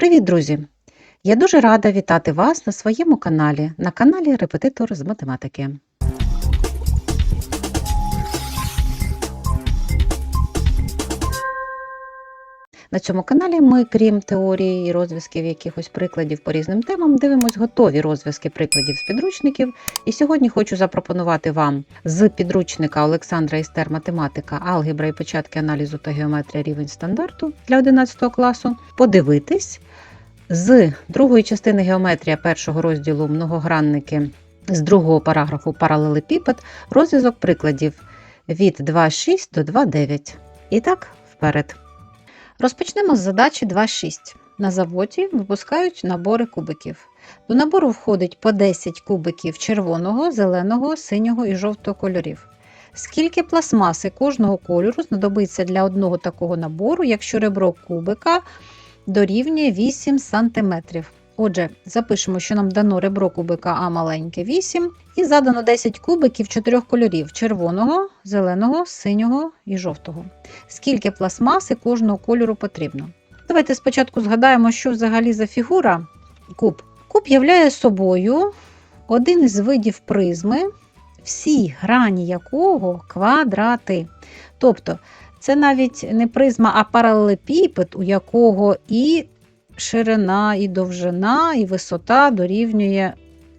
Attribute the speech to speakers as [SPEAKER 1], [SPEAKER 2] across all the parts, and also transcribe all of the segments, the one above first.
[SPEAKER 1] Привіт, друзі! Я дуже рада вітати вас на своєму каналі, на каналі Репетитор з математики. На цьому каналі ми, крім теорії і розв'язків якихось прикладів по різним темам, дивимось готові розв'язки прикладів з підручників. І сьогодні хочу запропонувати вам з підручника Олександра Істер Математика, алгебра і початки аналізу та геометрія рівень стандарту для 11 класу подивитись з другої частини геометрія першого розділу многогранники з другого параграфу паралелепіпед розв'язок прикладів від 2.6 до 2.9. І так, вперед. Розпочнемо з задачі 2.6. На заводі випускають набори кубиків. До набору входить по 10 кубиків червоного, зеленого, синього і жовтого кольорів. Скільки пластмаси кожного кольору знадобиться для одного такого набору, якщо ребро кубика дорівнює 8 см. Отже, запишемо, що нам дано ребро кубика А маленьке 8, і задано 10 кубиків чотирьох кольорів: червоного, зеленого, синього і жовтого. Скільки пластмаси кожного кольору потрібно? Давайте спочатку згадаємо, що взагалі за фігура куб. Куб являє собою один із видів призми, всі грані якого квадрати. Тобто, це навіть не призма, а паралелепіпед, у якого і ширина, і довжина, і висота дорівнює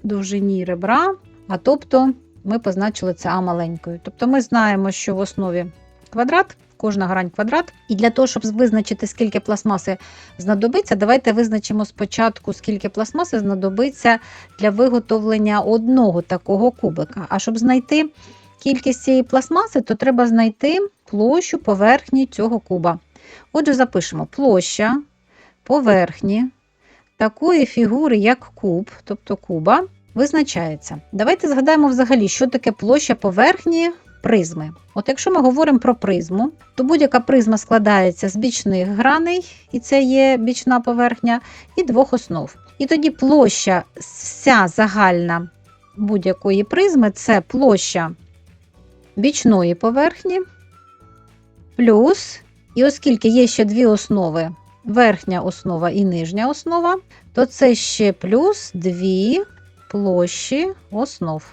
[SPEAKER 1] довжині ребра. А тобто ми позначили це А маленькою. Тобто ми знаємо, що в основі квадрат, кожна грань квадрат. І для того, щоб визначити, скільки пластмаси знадобиться, давайте визначимо спочатку, скільки пластмаси знадобиться для виготовлення одного такого кубика. А щоб знайти кількість цієї пластмаси, то треба знайти площу поверхні цього куба. Отже, запишемо площа поверхні такої фігури, як куб, тобто куба, визначається. Давайте згадаємо взагалі, що таке площа поверхні призми. От якщо ми говоримо про призму, то будь-яка призма складається з бічних граней, і це є бічна поверхня, і двох основ. І тоді площа вся загальна будь-якої призми це площа бічної поверхні, плюс, і оскільки є ще дві основи, верхня основа і нижня основа, то це ще плюс дві площі основ.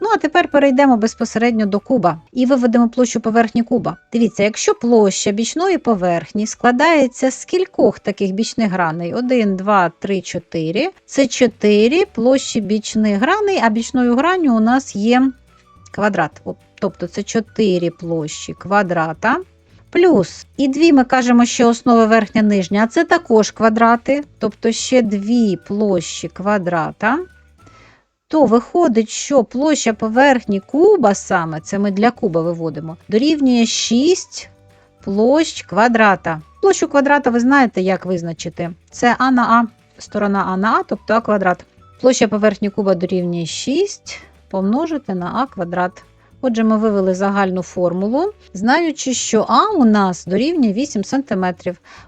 [SPEAKER 1] Ну, а тепер перейдемо безпосередньо до куба і виведемо площу поверхні куба. Дивіться, якщо площа бічної поверхні складається з кількох таких бічних граней: 1, 2, 3, 4. Це 4 площі бічних граней, а бічною гранню у нас є квадрат. Тобто це 4 площі квадрата. Плюс і дві ми кажемо, що основа верхня нижня, а це також квадрати, тобто ще дві площі квадрата. То виходить, що площа поверхні куба саме, це ми для куба виводимо, дорівнює 6 площ квадрата. Площу квадрата ви знаєте, як визначити. Це А на А, сторона А на А, тобто А квадрат. Площа поверхні куба дорівнює 6 помножити на А квадрат. Отже, ми вивели загальну формулу, знаючи, що А у нас дорівнює 8 см.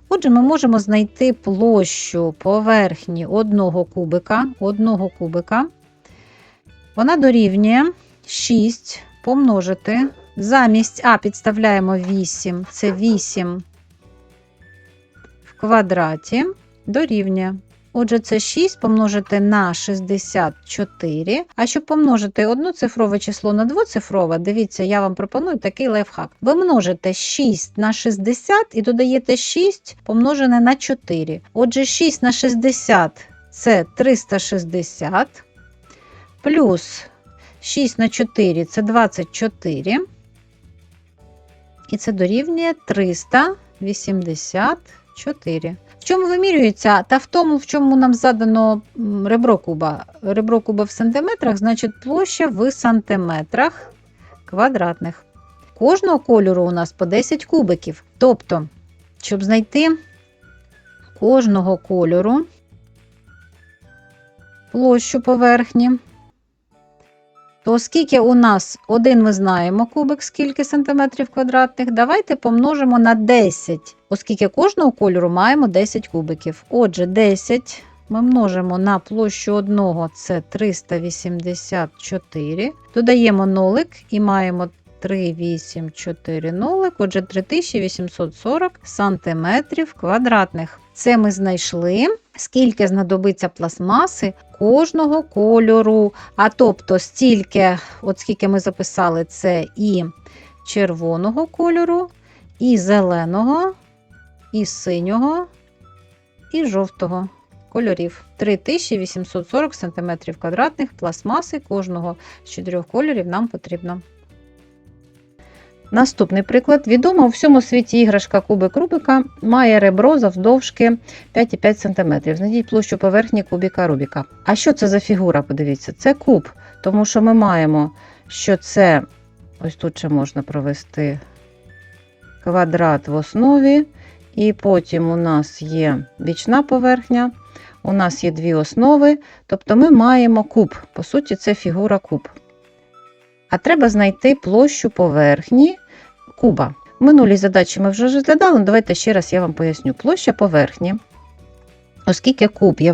[SPEAKER 1] Отже, ми можемо знайти площу поверхні одного кубика. одного кубика. Вона дорівнює 6 помножити. Замість А підставляємо 8, це 8 в квадраті дорівнює. Отже, це 6 помножити на 64. А щоб помножити одноцифрове число на двоцифрове, дивіться, я вам пропоную такий лайфхак. Ви множите 6 на 60 і додаєте 6 помножене на 4. Отже, 6 на 60 це 360. Плюс 6 на 4 це 24. І це дорівнює 384. В чому вимірюється? Та в тому, в чому нам задано ребро куба. Ребро куба в сантиметрах, значить площа в сантиметрах квадратних. Кожного кольору у нас по 10 кубиків. Тобто, щоб знайти кожного кольору площу поверхні, то оскільки у нас один ми знаємо кубик, скільки сантиметрів квадратних, давайте помножимо на 10, оскільки кожного кольору маємо 10 кубиків. Отже, 10 ми множимо на площу одного, це 384. Додаємо нолик і маємо 3, 8, 4 нолик, отже, 3840 сантиметрів квадратних. Це ми знайшли, скільки знадобиться пластмаси кожного кольору. А тобто, стільки, от скільки ми записали, це і червоного кольору, і зеленого, і синього, і жовтого кольорів. 3840 см квадратних пластмаси кожного з чотирьох кольорів нам потрібно. Наступний приклад. Відома у всьому світі іграшка кубик Рубика має ребро завдовжки 5,5 см. Знайдіть площу поверхні кубіка Рубіка. А що це за фігура? Подивіться, це куб, тому що ми маємо, що це ось тут ще можна провести квадрат в основі, і потім у нас є бічна поверхня, у нас є дві основи, тобто ми маємо куб. По суті, це фігура куб. А треба знайти площу поверхні куба. В минулій задачі ми вже розглядали, але давайте ще раз я вам поясню. Площа поверхні, оскільки куб є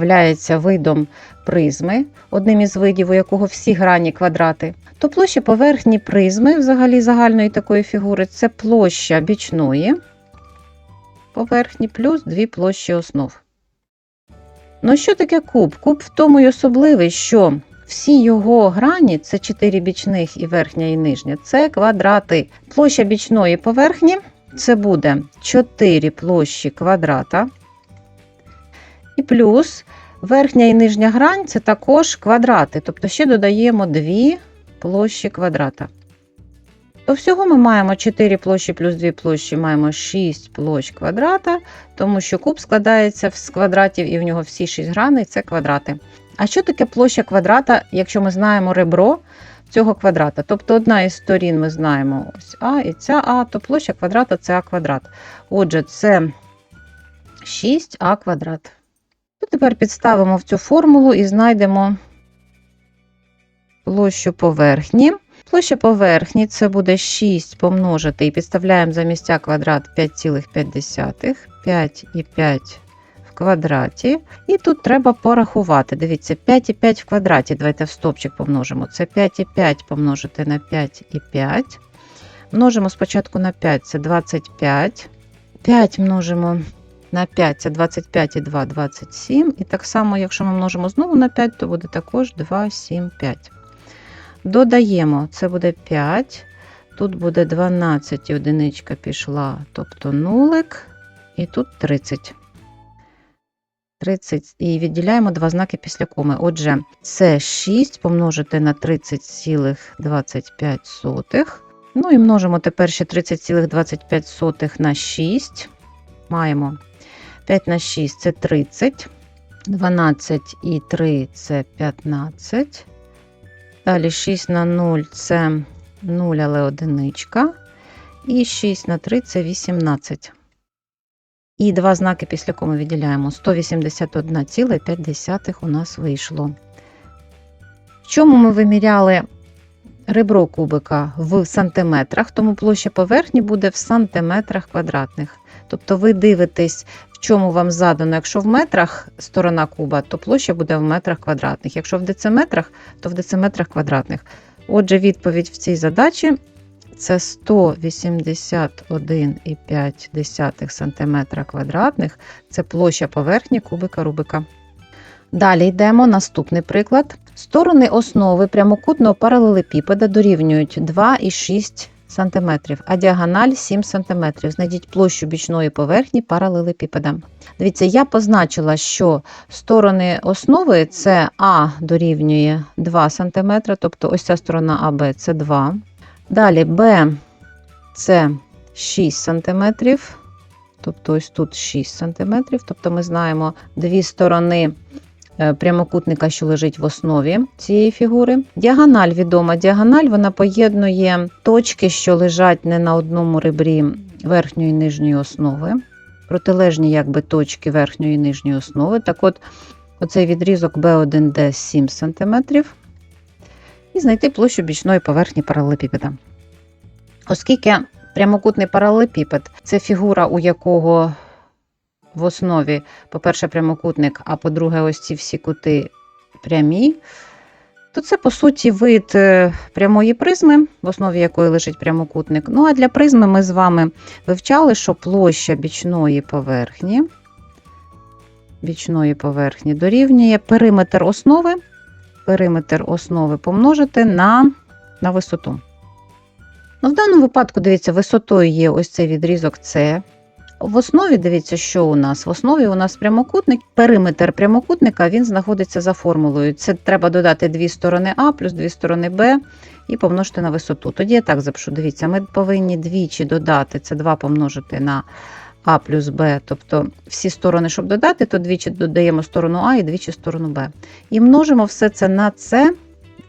[SPEAKER 1] видом призми, одним із видів, у якого всі грані квадрати, то площа поверхні призми, взагалі загальної такої фігури, це площа бічної поверхні плюс дві площі основ. Ну, що таке куб? Куб в тому й особливий, що всі його грані це 4 бічних і верхня і нижня, це квадрати. Площа бічної поверхні це буде 4 площі квадрата. І плюс верхня і нижня грань це також квадрати. Тобто ще додаємо 2 площі квадрата. То всього ми маємо 4 площі плюс 2 площі, маємо 6 площ квадрата, тому що куб складається з квадратів і в нього всі 6 граней це квадрати. А що таке площа квадрата, якщо ми знаємо ребро цього квадрата? Тобто одна із сторін ми знаємо ось А і ця А, то площа квадрата це А квадрат. Отже, це 6А квадрат. То тепер підставимо в цю формулу і знайдемо площу поверхні. Площа поверхні це буде 6 помножити і підставляємо за місця квадрат 5,5, 5,5 в квадраті. І тут треба порахувати. Дивіться, 5,5 в квадраті. Давайте в стопчик помножимо. Це 5,5 помножити на 5,5. Множимо спочатку на 5, це 25. 5 множимо на 5, це 25 і 2, 27. І так само, якщо ми множимо знову на 5, то буде також 2, 7, 5. Додаємо, це буде 5. Тут буде 12 одиничка пішла, тобто нулик, і тут 30. 30 і відділяємо два знаки після коми. Отже, це 6 помножити на 30,25. Ну і множимо тепер ще 30,25 на 6. Маємо 5 на 6 це 30. 12 і 3 це 15. Далі 6 на 0 це 0, але одиничка. І 6 на 3 це 18. І два знаки після коми відділяємо 181,5 у нас вийшло. В чому ми виміряли ребро кубика в сантиметрах, тому площа поверхні буде в сантиметрах квадратних. Тобто ви дивитесь, в чому вам задано. Якщо в метрах сторона куба, то площа буде в метрах квадратних. Якщо в дециметрах, то в дециметрах квадратних. Отже, відповідь в цій задачі це 181,5 см квадратних. Це площа поверхні кубика Рубика. Далі йдемо наступний приклад. Сторони основи прямокутного паралелепіпеда дорівнюють 2,6 см, а діагональ 7 см. Знайдіть площу бічної поверхні паралелепіпеда. Дивіться, я позначила, що сторони основи це А дорівнює 2 см, тобто ось ця сторона АБ це 2 Далі Б це 6 см, тобто ось тут 6 см, тобто ми знаємо дві сторони е, прямокутника, що лежить в основі цієї фігури. Діагональ відома. Діагональ вона поєднує точки, що лежать не на одному ребрі верхньої і нижньої основи, протилежні якби точки верхньої і нижньої основи. Так от, оцей відрізок B1D 7 см і знайти площу бічної поверхні паралелепіпеда. Оскільки прямокутний паралелепіпед це фігура, у якого в основі, по-перше, прямокутник, а по-друге, ось ці всі кути прямі, то це, по суті, вид е, прямої призми, в основі якої лежить прямокутник. Ну, а для призми ми з вами вивчали, що площа бічної поверхні бічної поверхні дорівнює периметр основи. Периметр основи помножити на, на висоту. Ну, в даному випадку, дивіться, висотою є ось цей відрізок С. В основі, дивіться, що у нас? В основі у нас прямокутник, периметр прямокутника він знаходиться за формулою. Це треба додати дві сторони А плюс дві сторони Б і помножити на висоту. Тоді я так запишу. Дивіться, ми повинні двічі додати, це 2 помножити на А плюс Б. Тобто всі сторони, щоб додати, то двічі додаємо сторону А і двічі сторону Б. І множимо все це на С.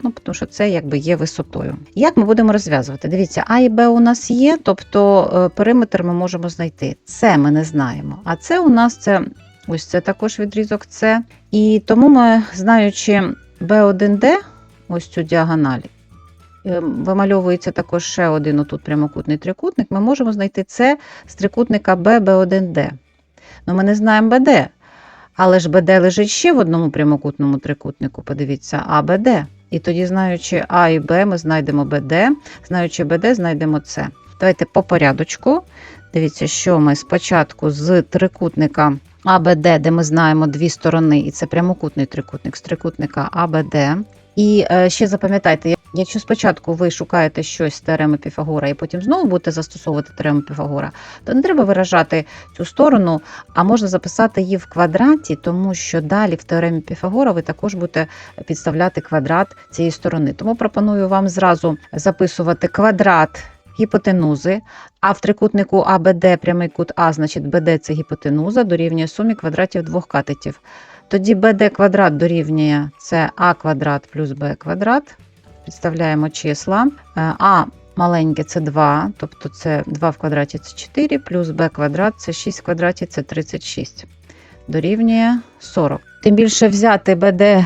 [SPEAKER 1] Ну, тому що це якби є висотою. Як ми будемо розв'язувати? Дивіться, А і Б у нас є, тобто е, периметр ми можемо знайти. Це ми не знаємо. А це у нас це ось це також відрізок С. І тому ми, знаючи B1D, ось цю діагональ, вимальовується також ще один отут прямокутний трикутник, ми можемо знайти це з трикутника B, B1D. Ну, ми не знаємо BD. Але ж БД лежить ще в одному прямокутному трикутнику, подивіться, АБД. І тоді, знаючи А і Б, ми знайдемо БД, знаючи БД, знайдемо С. Давайте по порядочку. Дивіться, що ми спочатку з трикутника АБД, де ми знаємо дві сторони, і це прямокутний трикутник з трикутника АБД. І е, ще запам'ятайте, якщо спочатку ви шукаєте щось з теореми Піфагора і потім знову будете застосовувати теорему Піфагора, то не треба виражати цю сторону, а можна записати її в квадраті, тому що далі в теоремі Піфагора ви також будете підставляти квадрат цієї сторони. Тому пропоную вам зразу записувати квадрат гіпотенузи, а в трикутнику АБД прямий кут А, значить БД це гіпотенуза, дорівнює сумі квадратів двох катетів. Тоді БД квадрат дорівнює це А квадрат плюс Б квадрат. Підставляємо числа. Е, А маленьке це 2, тобто це 2 в квадраті це 4, плюс b квадрат це 6 в квадраті це 36. Дорівнює 40. Тим більше взяти BD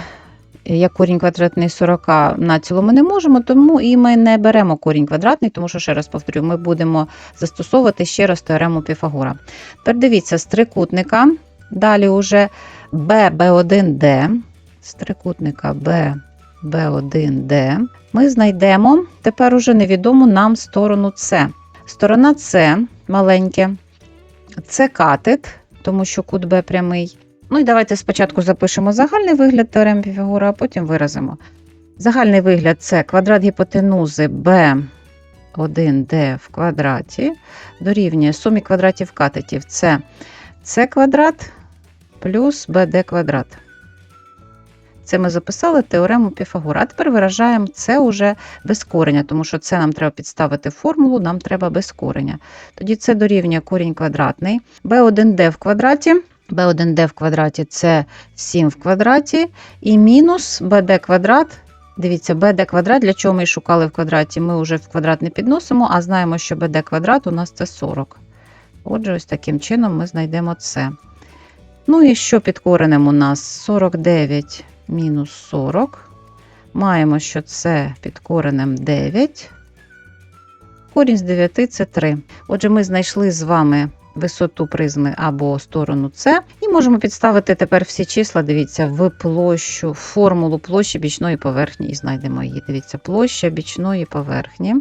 [SPEAKER 1] як корінь квадратний 40 на цілому не можемо, тому і ми не беремо корінь квадратний, тому що, ще раз повторю, ми будемо застосовувати ще раз теорему Піфагора. Тепер дивіться, з трикутника, далі уже B, B1D, з трикутника B, B1D, ми знайдемо тепер уже невідому нам сторону С. Сторона С маленьке, це катет, тому що кут Б прямий. Ну і давайте спочатку запишемо загальний вигляд теореми Піфагора, а потім виразимо. Загальний вигляд це квадрат гіпотенузи B1D в квадраті дорівнює сумі квадратів катетів. Це С квадрат плюс БД квадрат. Це ми записали теорему Піфагора. А тепер виражаємо це уже без кореня, тому що це нам треба підставити формулу, нам треба без кореня. Тоді це дорівнює корінь квадратний. b1d в квадраті. b1d в квадраті це 7 в квадраті. І мінус bd квадрат. Дивіться, bd квадрат, для чого ми шукали в квадраті, ми вже в квадрат не підносимо, а знаємо, що bd квадрат у нас це 40. Отже, ось таким чином ми знайдемо це. Ну і що під коренем у нас? 49 мінус 40. Маємо, що це під коренем 9. Корінь з 9 це 3. Отже, ми знайшли з вами висоту призми або сторону С. І можемо підставити тепер всі числа, дивіться, в площу, в формулу площі бічної поверхні і знайдемо її. Дивіться, площа бічної поверхні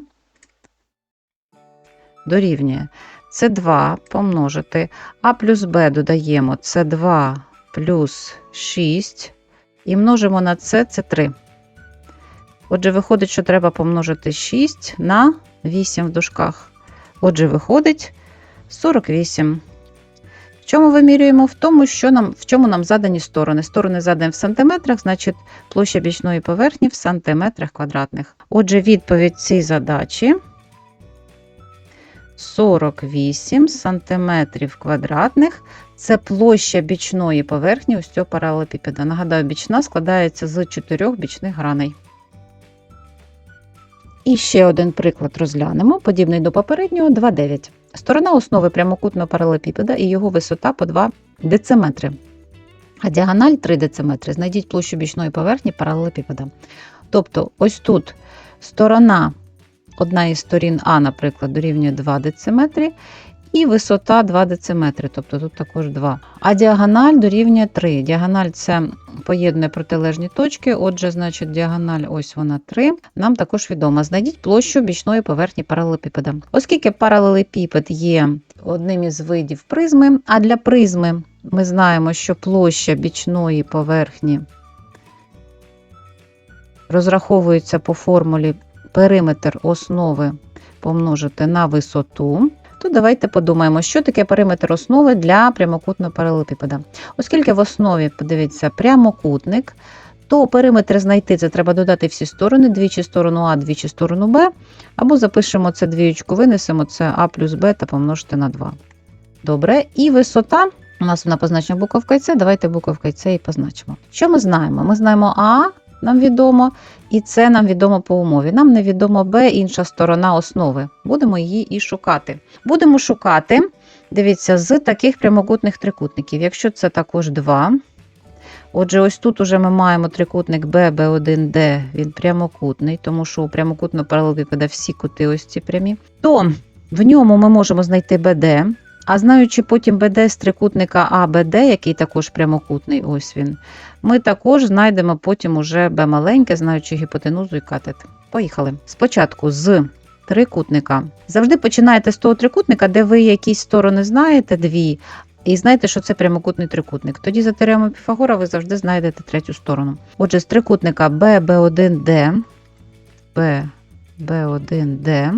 [SPEAKER 1] дорівнює С2 помножити А плюс Б додаємо С2 плюс 6 і множимо на С, це 3. Отже, виходить, що треба помножити 6 на 8 в дужках. Отже, виходить 48. В чому вимірюємо? В тому, що нам, в чому нам задані сторони. Сторони задані в сантиметрах, значить площа бічної поверхні в сантиметрах квадратних. Отже, відповідь цій задачі 48 сантиметрів квадратних. Це площа бічної поверхні ось цього паралелепіпеда. Нагадаю, бічна складається з чотирьох бічних граней. І ще один приклад розглянемо, подібний до попереднього 2,9. Сторона основи прямокутного паралелепіпеда і його висота по 2 дециметри. А діагональ 3 дециметри. Знайдіть площу бічної поверхні паралелепіпеда. Тобто, ось тут сторона, одна із сторін А, наприклад, дорівнює 2 дециметри, і висота 2 дециметри, тобто тут також 2. А діагональ дорівнює 3. Діагональ це поєднує протилежні точки, отже, значить, діагональ ось вона 3. Нам також відомо. Знайдіть площу бічної поверхні паралелепіпеда. Оскільки паралелепіпед є одним із видів призми, а для призми ми знаємо, що площа бічної поверхні розраховується по формулі периметр основи помножити на висоту, то давайте подумаємо, що таке периметр основи для прямокутного паралелепіпеда. Оскільки в основі, подивіться, прямокутник, то периметр знайти це треба додати всі сторони, двічі сторону А, двічі сторону Б, або запишемо це двіючку, винесемо це А плюс Б та помножити на 2. Добре, і висота. У нас вона позначена буковкою С, давайте буковкою С і позначимо. Що ми знаємо? Ми знаємо А, нам відомо, і С нам відомо по умові. Нам невідомо Б, інша сторона основи. Будемо її і шукати. Будемо шукати, дивіться, з таких прямокутних трикутників. Якщо це також 2, Отже, ось тут уже ми маємо трикутник B, B1D, він прямокутний, тому що у прямокутного паралелепіпеда всі кути ось ці прямі. То в ньому ми можемо знайти BD, а знаючи потім BD з трикутника ABD, який також прямокутний, ось він, ми також знайдемо потім уже B маленьке, знаючи гіпотенузу і катет. Поїхали. Спочатку з трикутника. Завжди починаєте з того трикутника, де ви якісь сторони знаєте, дві, і знаєте, що це прямокутний трикутник. Тоді за теоремою Піфагора ви завжди знайдете третю сторону. Отже, з трикутника B1D, B, B1D,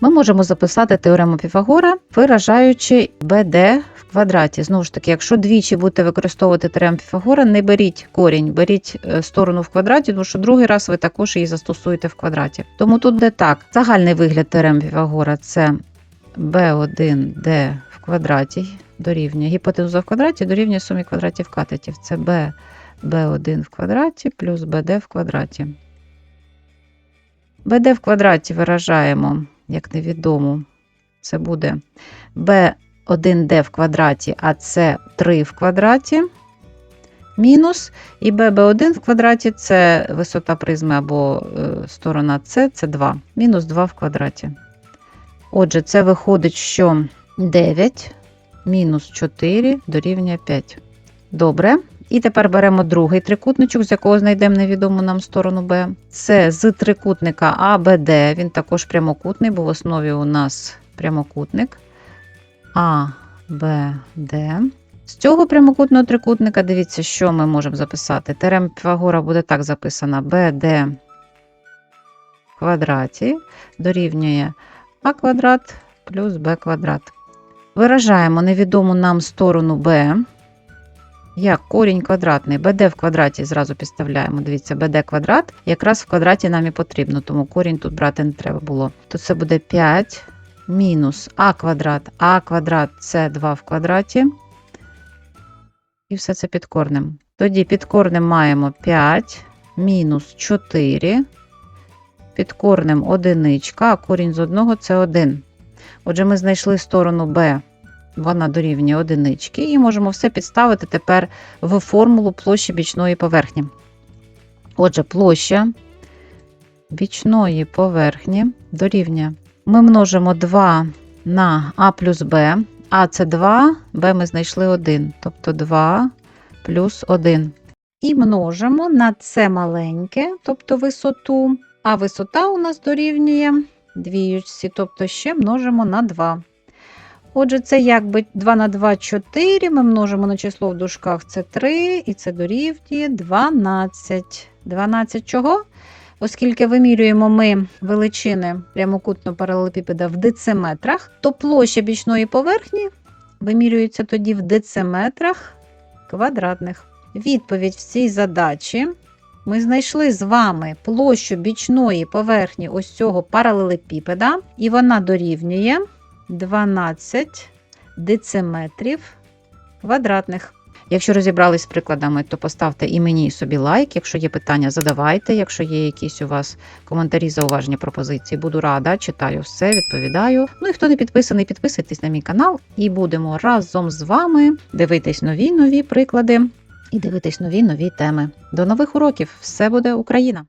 [SPEAKER 1] ми можемо записати теорему Піфагора, виражаючи BD в квадраті. Знову ж таки, якщо двічі будете використовувати теорему Піфагора, не беріть корінь, беріть е, сторону в квадраті, тому що другий раз ви також її застосуєте в квадраті. Тому тут де так. Загальний вигляд теореми Піфагора це B1D в квадраті дорівнює гіпотенуза в квадраті дорівнює сумі квадратів катетів. Це b, b1 в квадраті плюс bd в квадраті. bd в квадраті виражаємо, як невідому, це буде b1d в квадраті, а це 3 в квадраті. Мінус і bb1 в квадраті це висота призми або е, сторона С, це 2. Мінус 2 в квадраті. Отже, це виходить, що 9 мінус 4 дорівнює 5. Добре. І тепер беремо другий трикутничок, з якого знайдемо невідому нам сторону Б. Це з трикутника АБД, він також прямокутний, бо в основі у нас прямокутник АБД. З цього прямокутного трикутника, дивіться, що ми можемо записати. Терем Піфагора буде так записана: БД в квадраті дорівнює А квадрат плюс Б квадрат. Виражаємо невідому нам сторону b як корінь квадратний. BD в квадраті зразу підставляємо. Дивіться, BD квадрат якраз в квадраті нам і потрібно, тому корінь тут брати не треба було. То це буде 5 мінус а квадрат, а квадрат це 2 в квадраті. І все це під корнем. Тоді під корнем маємо 5 мінус 4. Під корнем одиничка, а корінь з одного це 1. Отже, ми знайшли сторону B, вона дорівнює одинички, і можемо все підставити тепер в формулу площі бічної поверхні. Отже, площа бічної поверхні дорівнює. Ми множимо 2 на А плюс Б, А це 2, Б ми знайшли 1, тобто 2 плюс 1. І множимо на С маленьке, тобто висоту, а висота у нас дорівнює двіючці, тобто ще множимо на 2. Отже, це якби 2 на 2 4. Ми множимо на число в дужках це 3, і це дорівнює 12. 12 чого? Оскільки вимірюємо ми величини прямокутного паралелепіпеда в дециметрах, то площа бічної поверхні вимірюється тоді в дециметрах квадратних. Відповідь в цій задачі ми знайшли з вами площу бічної поверхні ось цього паралелепіпеда, і вона дорівнює 12 дециметрів квадратних. Якщо розібрались з прикладами, то поставте і мені і собі лайк. Якщо є питання, задавайте. Якщо є якісь у вас коментарі, зауваження, пропозиції, буду рада, читаю все, відповідаю. Ну і хто не підписаний, підписуйтесь на мій канал, і будемо разом з вами дивитись нові нові приклади і дивитись нові нові теми. До нових уроків! Все буде Україна!